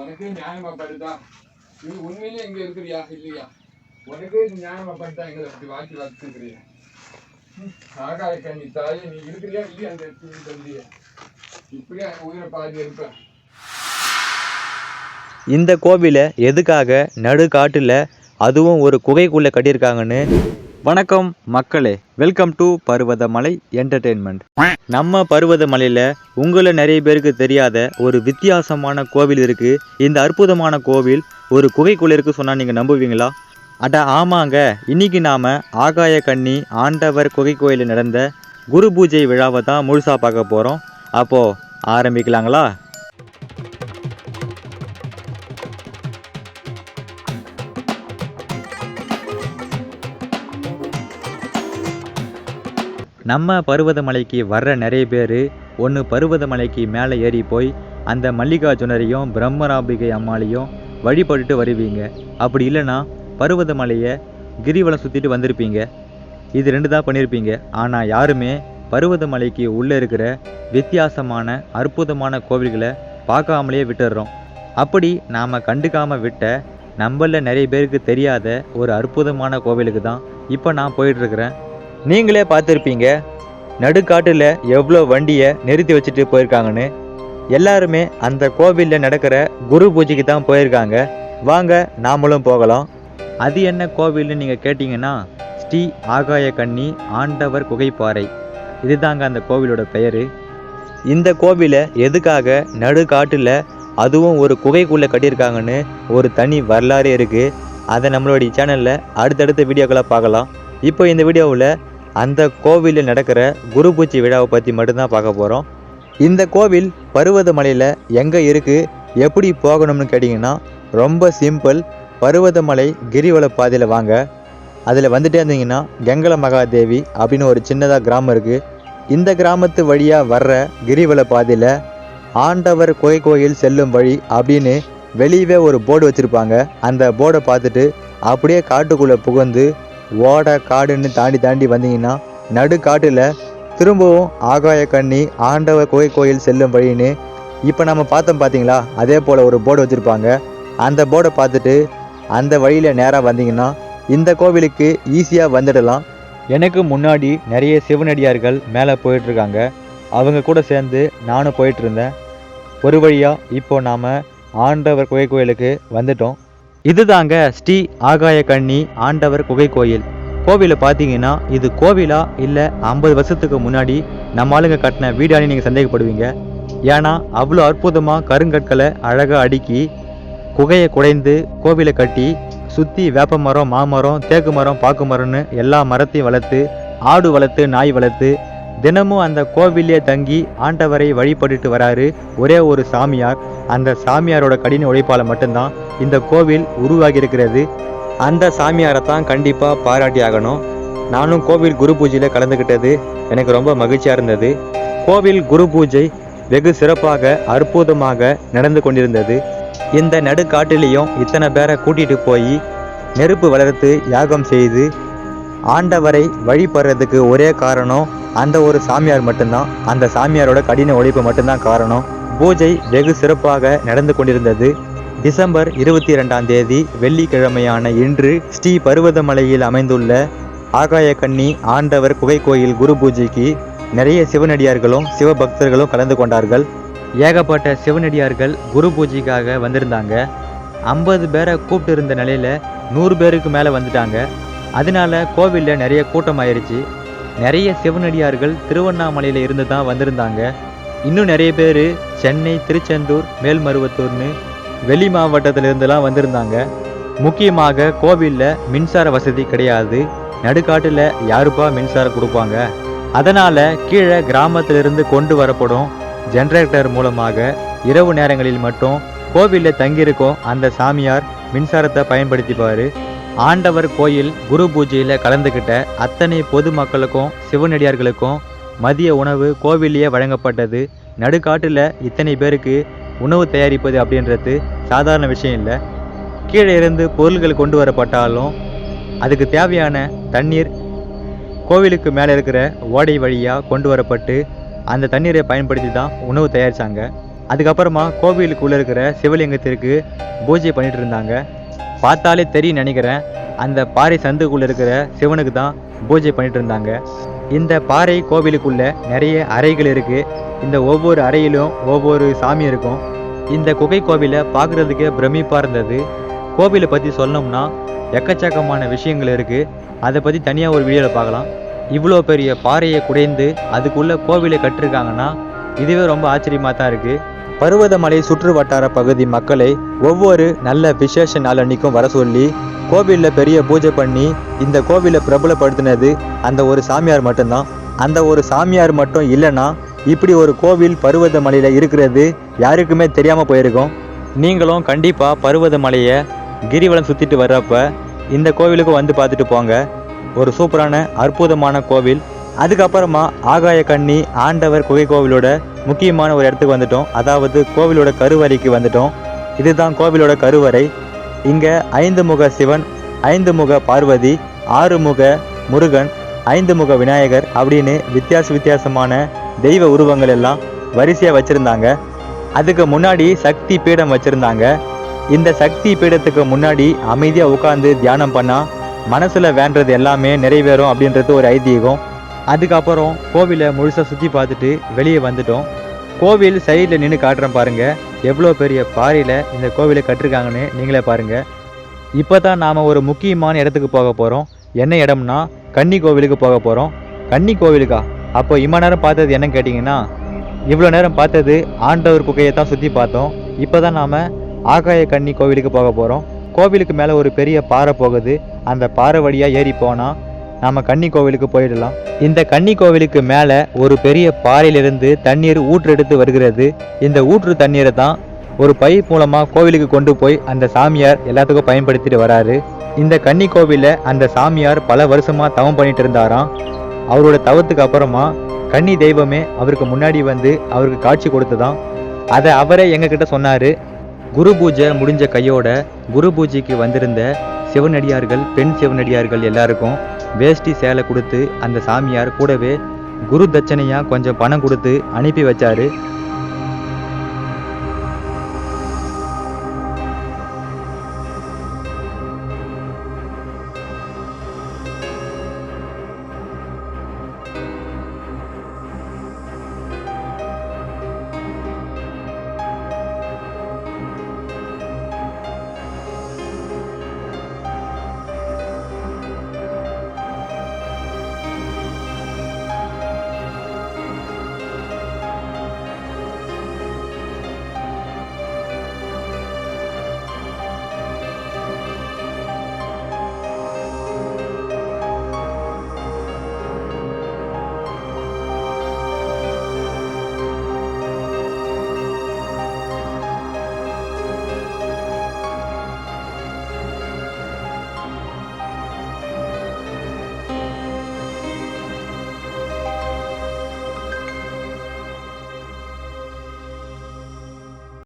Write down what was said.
உனக்கு நியாயமா படுதா நீ உண்மையிலே இங்க இருக்கிறியா இல்லையா? உனக்கே நியாயமா படுதா எங்களை அப்படி வாக்கி வச்சுக்கிறியா ஆகாய கண்ணி தாயே நீ இருக்கிறியா இல்லையா அந்த இடத்துல தந்தியா? இப்படியா உயிரை பாதி இருப்பேன் இந்த கோவிலை எதுக்காக நடுக்காட்டில் அதுவும் ஒரு குகைக்குள்ளே கட்டியிருக்காங்கன்னு வணக்கம் மக்களே. வெல்கம் டு பருவதமலை என்டர்டெயின்மெண்ட் நம்ம பருவதமலையில் உங்களை நிறைய பேருக்கு தெரியாத ஒரு வித்தியாசமான கோவில் இருக்குது இந்த அற்புதமான கோவில் ஒரு குகைக்குள்ளே இருக்கு சொன்னால் நீங்கள் நம்புவீங்களா? அட ஆமாங்க. இன்னைக்கு நாம ஆகாய கண்ணி ஆண்டவர் குகை கோயிலில் நடந்த குரு பூஜை விழாவை தான் முழுசாக பார்க்க போகிறோம் அப்போது ஆரம்பிக்கலாங்களா? நம்ம பருவதமலைக்கு வர்ற நிறைய பேர் ஒன்று பருவதமலைக்கு மேலே ஏறி போய் அந்த மல்லிகார்ஜுனரையும் பிரம்மராம்பிகை அம்மாளையும் வழிபட்டுட்டு வருவீங்க. அப்படி இல்லைன்னா பருவதமலையை கிரிவலம் சுற்றிட்டு வந்திருப்பீங்க. இது ரெண்டு தான் பண்ணியிருப்பீங்க ஆனால் யாருமே பருவதமலைக்கு உள்ளே இருக்கிற வித்தியாசமான அற்புதமான கோவில்களை பார்க்காமலேயே விட்டுடுறோம் அப்படி நாம் கண்டுக்காமல் விட்ட நம்மள நிறைய பேருக்கு தெரியாத ஒரு அற்புதமான கோவிலுக்கு தான் இப்போ நான் போயிட்டுருக்கிறேன் நீங்களே பார்த்துருப்பீங்க. நடுக்காட்டில் எவ்வளோ வண்டியை நிறுத்தி வச்சுட்டு போயிருக்காங்கன்னு. எல்லாருமே அந்த கோவிலில் நடக்கிற குரு பூஜைக்கு தான் போயிருக்காங்க. வாங்க நாமளும் போகலாம். அது என்ன கோவில்னு நீங்கள் கேட்டிங்கன்னா ஸ்ரீ ஆகாய கண்ணி ஆண்டவர் குகைப்பாறை. இதுதாங்க அந்த கோவிலோட பெயர். இந்த கோவிலை எதுக்காக நடுக்காட்டில் அதுவும் ஒரு குகைக்குள்ளே கட்டியிருக்காங்கன்னு ஒரு தனி வரலாறு இருக்குது அதை நம்மளுடைய சேனலில் அடுத்தடுத்த வீடியோக்களை பார்க்கலாம். இப்போ இந்த வீடியோவில் அந்த கோவிலில் நடக்கிற குரு பூச்சி விழாவை பற்றி மட்டும்தான் பார்க்க போகிறோம் இந்த கோவில் பருவதமலையில் எங்கே இருக்குது எப்படி போகணும்னு கேட்டிங்கன்னா ரொம்ப சிம்பிள் பருவதமலை கிரிவல பாதையில் வாங்க. அதில் வந்துட்டே இருந்தீங்கன்னா கெங்கல மகாதேவி அப்படின்னு ஒரு சின்னதாக கிராமம் இருக்குது இந்த கிராமத்து வழியாக வர்ற கிரிவல பாதையில் ஆண்டவர் குகை கோயில் செல்லும் வழி அப்படின்னு வெளியவே ஒரு போர்டு வச்சுருப்பாங்க. அந்த போர்டை பார்த்துட்டு அப்படியே காட்டுக்குள்ளே புகுந்து ஓட காடுன்னு தாண்டி தாண்டி வந்தீங்கன்னா நடு காட்டில் திரும்பவும் ஆகாய கண்ணி ஆண்டவர் குகை கோயில் செல்லும் வழின்னு இப்போ நம்ம பார்த்தோம் பார்த்தீங்களா அதே போல் ஒரு போர்டு வச்சுருப்பாங்க. அந்த போர்டை பார்த்துட்டு அந்த வழியில் நேராக வந்தீங்கன்னா இந்த கோவிலுக்கு ஈஸியாக வந்துடலாம். எனக்கு முன்னாடி நிறைய சிவனடியார்கள் மேலே போயிட்டுருக்காங்க. அவங்க கூட சேர்ந்து நானும் போயிட்டுருந்தேன். ஒரு வழியாக இப்போ நாம் ஆண்டவர் குகை கோயிலுக்கு வந்துட்டோம். இதுதாங்க ஸ்ரீ ஆகாய கண்ணி ஆண்டவர் குகை கோயில். கோவிலை பார்த்தீங்கன்னா இது கோவிலா இல்லை ஐம்பது வருஷத்துக்கு முன்னாடி நம்ம ஆளுங்க கட்டின வீடானு நீங்கள் சந்தேகப்படுவீங்க. ஏன்னா அவ்வளோ அற்புதமாக கருங்கற்களை அழகாக அடுக்கி குகையை குடைந்து கோவிலை கட்டி சுற்றி வேப்ப மரம் மாமரம் தேக்கு மரம் பாக்கு மரம்னு எல்லா மரத்தையும் வளர்த்து ஆடு வளர்த்து நாய் வளர்த்து தினமும் அந்த கோவிலே தங்கி ஆண்டவரை வழிபட்டுட்டு வராரு ஒரே ஒரு சாமியார். அந்த சாமியாரோட கடின உழைப்பால் மட்டும்தான் இந்த கோவில் உருவாகியிருக்கிறது. அந்த சாமியாரை தான் கண்டிப்பாக பாராட்டி ஆகணும். நானும் கோவில் குரு பூஜையில் கலந்துக்கிட்டது எனக்கு ரொம்ப மகிழ்ச்சியாக இருந்தது. கோவில் குரு பூஜை வெகு சிறப்பாக அற்புதமாக நடந்து கொண்டிருந்தது. இந்த நடுக்காட்டிலையும் இத்தனை பேரை கூட்டிகிட்டு போய் நெருப்பு வளர்த்து யாகம் செய்து ஆண்டவரை வழிபடுறதுக்கு ஒரே காரணம் அந்த ஒரு சாமியார் மட்டும்தான். அந்த சாமியாரோட கடின உழைப்பு மட்டும்தான் காரணம். பூஜை வெகு சிறப்பாக நடந்து கொண்டிருந்தது. டிசம்பர் இருபத்தி ரெண்டாம் தேதி வெள்ளிக்கிழமையான இன்று ஸ்ரீ பருவதமலையில் அமைந்துள்ள ஆகாய கன்னி ஆண்டவர் குகை கோயில் குரு பூஜைக்கு நிறைய சிவனடியார்களும் சிவபக்தர்களும் கலந்து கொண்டார்கள். ஏகப்பட்ட சிவனடியார்கள் குரு பூஜைக்காக வந்திருந்தாங்க. ஐம்பது பேரை கூப்பிட்டு இருந்த நிலையில் நூறு பேருக்கு மேலே வந்துட்டாங்க. அதனால கோவிலில் நிறைய கூட்டம் ஆயிடுச்சு நிறைய சிவனடியார்கள் திருவண்ணாமலையில் இருந்து தான் வந்திருந்தாங்க. இன்னும் நிறைய பேர் சென்னை திருச்செந்தூர் மேல்மருவத்தூர்னு வெளி மாவட்டத்திலிருந்துலாம் வந்திருந்தாங்க. முக்கியமாக கோவிலில் மின்சார வசதி கிடையாது. நடுக்காட்டில் யாருப்பா மின்சாரம் கொடுப்பாங்க? அதனால் கீழே கிராமத்திலிருந்து கொண்டு வரப்படும் ஜென்ரேட்டர் மூலமாக இரவு நேரங்களில் மட்டும் கோவிலில் தங்கியிருக்கும் அந்த சாமியார் மின்சாரத்தை பயன்படுத்திப்பார். ஆண்டவர் கோயில் குரு பூஜையில் கலந்துக்கிட்ட அத்தனை பொதுமக்களுக்கும் சிவனடியார்களுக்கும் மதிய உணவு கோவிலேயே வழங்கப்பட்டது. நடுக்காட்டில் இத்தனை பேருக்கு உணவு தயாரிப்பது அப்படின்றது சாதாரண விஷயம் இல்லை. கீழே இருந்து பொருள்கள் கொண்டு வரப்பட்டாலும் அதுக்கு தேவையான தண்ணீர் கோவிலுக்கு மேலே இருக்கிற ஓடை வழியாக கொண்டு வரப்பட்டு அந்த தண்ணீரை பயன்படுத்தி தான் உணவு தயாரித்தாங்க அதுக்கப்புறமா கோவிலுக்குள்ளே இருக்கிற சிவலிங்கத்திற்கு பூஜை பண்ணிட்டு இருந்தாங்க. பார்த்தாலே தெரியும் நினைக்கிறேன். அந்த பாறை சந்துக்குள்ளே இருக்கிற சிவனுக்கு தான் பூஜை பண்ணிட்டு இருந்தாங்க. இந்த பாறை கோவிலுக்குள்ள நிறைய அறைகள் இருக்குது இந்த ஒவ்வொரு அறையிலும் ஒவ்வொரு சாமி இருக்கும். இந்த குகை கோவிலை பார்க்குறதுக்கே பிரமிப்பாக இருந்தது. கோவிலை பற்றி சொல்லணும்னா எக்கச்சக்கமான விஷயங்கள் இருக்குது அதை பற்றி தனியாக ஒரு வீடியோவில் பார்க்கலாம். இவ்வளோ பெரிய பாறையை குடைந்து அதுக்குள்ளே கோவிலை கட்டிருக்காங்கன்னா இதுவே ரொம்ப ஆச்சரியமாக தான் இருக்குது பருவதமலை சுற்று வட்டார பகுதி மக்களை ஒவ்வொரு நல்ல விசேஷ நாள் அன்னைக்கும் வர சொல்லி கோவிலில் பெரிய பூஜை பண்ணி இந்த கோவிலை பிரபலப்படுத்தினது அந்த ஒரு சாமியார் மட்டும்தான். அந்த ஒரு சாமியார் மட்டும் இல்லைன்னா இப்படி ஒரு கோவில் பருவதமலையில் இருக்கிறது யாருக்குமே தெரியாமல் போயிருக்கும். நீங்களும் கண்டிப்பாக பருவதமலையை கிரிவலம் சுற்றிட்டு வர்றப்ப இந்த கோவிலுக்கு வந்து பார்த்துட்டு போங்க. ஒரு சூப்பரான அற்புதமான கோவில். அதுக்கப்புறமா ஆகாய கண்ணி ஆண்டவர் குகை கோவிலோட முக்கியமான ஒரு இடத்துக்கு வந்துட்டோம். அதாவது கோவிலோட கருவறைக்கு வந்துட்டோம். இதுதான் கோவிலோட கருவறை. இங்கே ஐந்து முக சிவன் ஐந்து முக பார்வதி ஆறு முக முருகன் ஐந்து முக விநாயகர் அப்படின்னு வித்தியாச வித்தியாசமான தெய்வ உருவங்கள் எல்லாம் வரிசையாக வச்சுருந்தாங்க. அதுக்கு முன்னாடி சக்தி பீடம் வச்சுருந்தாங்க. இந்த சக்தி பீடத்துக்கு முன்னாடி அமைதியாக உட்காந்து தியானம் பண்ணால் மனசில் வேண்டது எல்லாமே நிறைவேறும் அப்படின்றது ஒரு ஐதீகம். அதுக்கப்புறம் கோவிலை முழுசாக சுற்றி பார்த்துட்டு வெளியே வந்துட்டோம். கோவில் சைடில் நின்று காட்டுறேன் பாருங்கள் எவ்வளோ பெரிய பாறையில் இந்த கோவிலை கட்டிருக்காங்கன்னு நீங்களே பாருங்கள் இப்போ தான் நாம் ஒரு முக்கியமான இடத்துக்கு போக போகிறோம் என்ன இடம்னா கன்னி கோவிலுக்கு போக போகிறோம் கன்னி கோவிலுக்கா? அப்போ இம்ம நேரம் பார்த்தது என்னன்னு கேட்டிங்கன்னா இவ்வளோ நேரம் பார்த்தது ஆண்டவர் குகையை தான் சுற்றி பார்த்தோம். இப்போ தான் நாம் ஆகாய கன்னி கோவிலுக்கு போக போகிறோம் கோவிலுக்கு மேலே ஒரு பெரிய பாறை போகுது. அந்த பாறை வழியாக ஏறி போனால் நாம் கன்னி கோவிலுக்கு போயிடலாம். இந்த கன்னி கோவிலுக்கு மேலே ஒரு பெரிய பாறையிலிருந்து தண்ணீர் ஊற்றெடுத்து வருகிறது. இந்த ஊற்று தண்ணீரை தான் ஒரு பைப் மூலமாக கோவிலுக்கு கொண்டு போய் அந்த சாமியார் எல்லாத்துக்கும் பயன்படுத்திட்டு வராரு. இந்த கன்னி கோவிலில் அந்த சாமியார் பல வருஷமாக தவம் பண்ணிட்டு இருந்தாராம். அவரோட தவத்துக்கு அப்புறமா கன்னி தெய்வமே அவருக்கு முன்னாடி வந்து அவருக்கு காட்சி கொடுத்ததாம். அதை அவரே எங்ககிட்ட சொன்னார். குரு பூஜை முடிஞ்ச கையோட குரு பூஜைக்கு வந்திருந்த சிவனடியார்கள் பெண் சிவனடியார்கள் எல்லாருக்கும் வேஷ்டி சேலை கொடுத்து அந்த சாமியார் கூடவே குரு தட்சணையாக கொஞ்சம் பணம் கொடுத்து அனுப்பி வச்சாரு.